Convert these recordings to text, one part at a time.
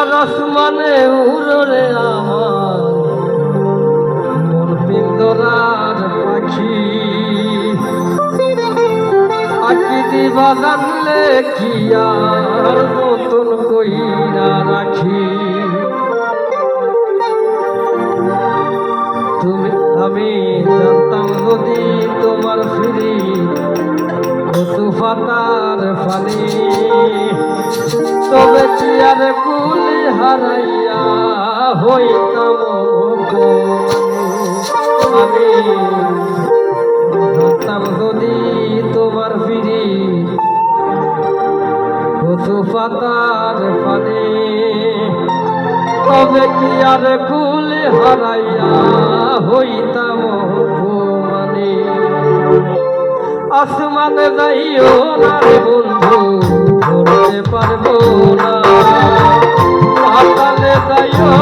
আর আসমানে উড়রে আমার। মন পিন্দরার পাখি। আকৃতি বাজানলে কি আর নতুন কইরা রাখি? তুমি, আমি জানতাম যদি তোমার ফিরি কচু পাতার ফানি। তবে কি আর তবে কি আর কুল হারাইয়া হইতাম মানে আসমানে যাইও না রে বন্ধু, ধরতে পারব না। পাতালে যাইও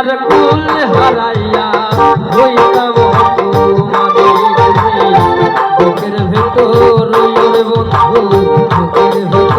কি কুল হারাইয়া হইতাম বুকের ভেতর বন্ধু বুকের ভেতর